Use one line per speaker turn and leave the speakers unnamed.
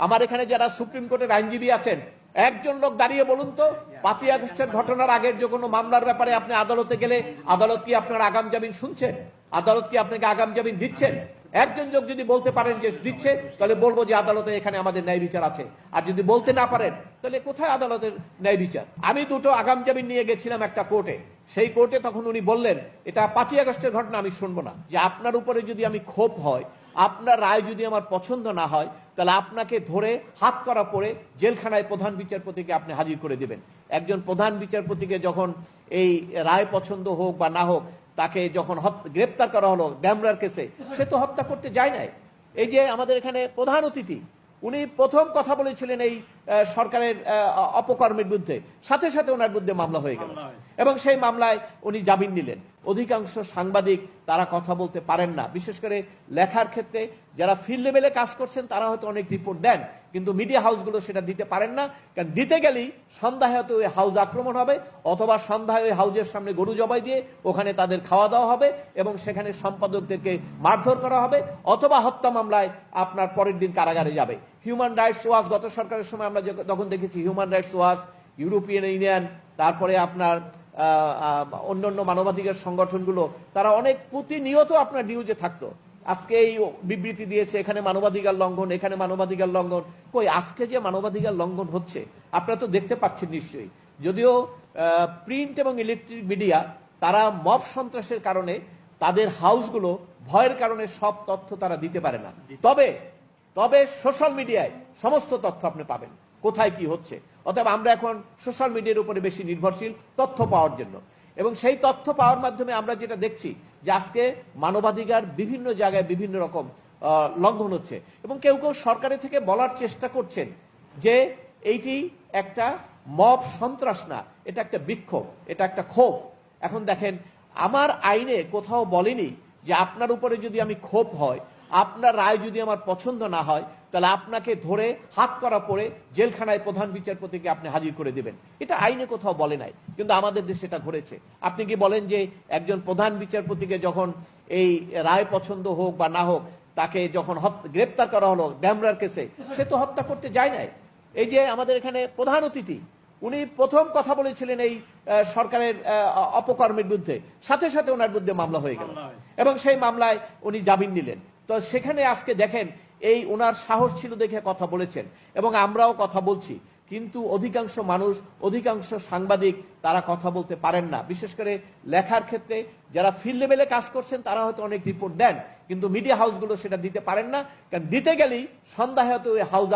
আমার এখানে যারা সুপ্রিম কোর্টের আইনজীবী আছেন, একজন লোক দাঁড়িয়ে বলুন তো, পাঁচই আগস্টের ঘটনার আগের যে কোনো মামলার ব্যাপারে আপনি আদালতে গেলে আদালত কি আপনার আগাম জামিন শুনছেন? আদালত কি আপনাকে আগাম জামিন দিচ্ছেন? একজন লোক যদি বলতে পারেন যে দিচ্ছে, তাহলে বলব যে আদালতে এখানে আমাদের ন্যায় বিচার আছে। আর যদি বলতে না পারেন, তাহলে কোথায় আদালতের ন্যায় বিচার? আমি দুটো আগাম জামিন নিয়ে গেছিলাম একটা কোর্টে। সেই কোর্টে তখন উনি বললেন, এটা পাঁচই আগস্টের ঘটনা, আমি শুনব না। যে আপনার উপরে যদি আমি ক্ষোভ হয় আপনার রায় যদি আমার পছন্দ না হয়, তাহলে আপনাকে ধরে হাত করা পরে জেলখানায় প্রধান বিচারপতিকে আপনি হাজির করে দিবেন। একজন প্রধান বিচারপতিকে যখন এই রায় পছন্দ হোক বা না হোক, তাকে যখন গ্রেপ্তার করা হলো ড্যামরার কেসে, সে তো হত্যা করতে যায় নাই। এই যে আমাদের এখানে প্রধান অতিথি, উনি প্রথম কথা বলেছিলেন এই সরকারের অপকর্মের বিরুদ্ধে। সাথে সাথে ওনার বিরুদ্ধে মামলা হয়ে গেল। এবং সেই মামলায় উনি জামিন নিলেন। অধিকাংশ সাংবাদিক তারা কথা বলতে পারেন না। বিশেষ করে লেখার ক্ষেত্রে যারা ফিল্ড লেভেলে কাজ করছেন তারা হয়তো অনেক রিপোর্ট দেন। কিন্তু মিডিয়া হাউসগুলো সেটা দিতে পারেন না। কারণ দিতে গেলেই সন্ধ্যায় হয়তো ওই হাউস আক্রমণ হবে অথবা সন্ধ্যায় ওই হাউজের সামনে গরু জবাই দিয়ে ওখানে তাদের খাওয়া দাওয়া হবে এবং সেখানে সম্পাদকদেরকে মারধর করা হবে অথবা হত্যা মামলায় আপনার পরের দিন কারাগারে যাবে। হিউম্যান রাইটস ওয়াচ গত সরকারের সময় আমরা যখন দেখেছি human rights watch European union তারপরে আপনার আহ, অন্যান্য মানবাধিকার সংগঠনগুলো তারা অনেক প্রতিনিয়ত আপনার নিউজে থাকতো। আজকে এই বিবৃতি দিয়েছে এখানে মানবাধিকার লঙ্ঘন এখানে মানবাধিকার লঙ্ঘন। কই আজকে যে মানবাধিকার লঙ্ঘন হচ্ছে আপনারা তো দেখতে পাচ্ছেন নিশ্চয়ই। যদিও প্রিন্ট এবং ইলেকট্রিক মিডিয়া তারা মব সন্ত্রাসের কারণে তাদের হাউসগুলো ভয়ের কারণে সব তথ্য তারা দিতে পারে না। তবে তবে সোশ্যাল মিডিয়ায় সমস্ত তথ্য আপনি পাবেন। কোথায় কি হচ্ছে? অতএব আমরা এখন সোশ্যাল মিডিয়ার উপরে বেশি নির্ভরশীল তথ্য পাওয়ার জন্য। এবং সেই তথ্য পাওয়ার মাধ্যমে আমরা যেটা দেখছি যে আজকে মানবাধিকার বিভিন্ন জায়গায় বিভিন্ন রকম লঙ্ঘন হচ্ছে। এবং কেউ কেউ সরকারের থেকে বলার চেষ্টা করছেন যে এইটি একটা মব সন্ত্রাস না, এটা একটা বিক্ষোভ, এটা একটা ক্ষোভ। এখন দেখেন, আমার আইনে কোথাও বলেনি যে আপনার উপরে যদি আমি ক্ষোভ হয় আপনার রায় যদি আমার পছন্দ না হয় তাহলে আপনাকে ধরে হাত করা পরে জেলখানায় প্রধান বিচারপতিকে আপনি হাজির করে দিবেন। এটা আইনে কোথাও বলে নাই কিন্তু আমাদের দেশে এটা ঘটেছে। আপনি কি বলেন যে একজন প্রধান বিচারপতিকে যখন এই রায় পছন্দ হোক বা না হোক তাকে যখন গ্রেপ্তার করা হলো ড্যামরার কেসে সে তো হত্যা করতে যায় নাই। এই যে আমাদের এখানে প্রধান অতিথি উনি প্রথম কথা বলেছিলেন এই সরকারের অপকর্মের বিরুদ্ধে। সাথে সাথে ওনার বিরুদ্ধে মামলা হয়ে গেল। এবং সেই মামলায় উনি জামিন নিলেন। তো সেখানে আজকে দেখেন, এই ওনার সাহস ছিল দেখে কথা বলেছেন এবং আমরাও কথা বলছি। কিন্তু অধিকাংশ মানুষ, অধিকাংশ সাংবাদিক তারা কথা বলতে পারেন না। বিশেষ করে লেখার ক্ষেত্রে যারা ফিল্ড লেভেলে কাজ করছেন, তারা হয়তো অনেক রিপোর্ট দেন, কিন্তু মিডিয়া হাউসগুলো সেটা দিতে পারেন না। কারণ দিতে গেলেই সন্ধ্যা হয়তো ওই হাউস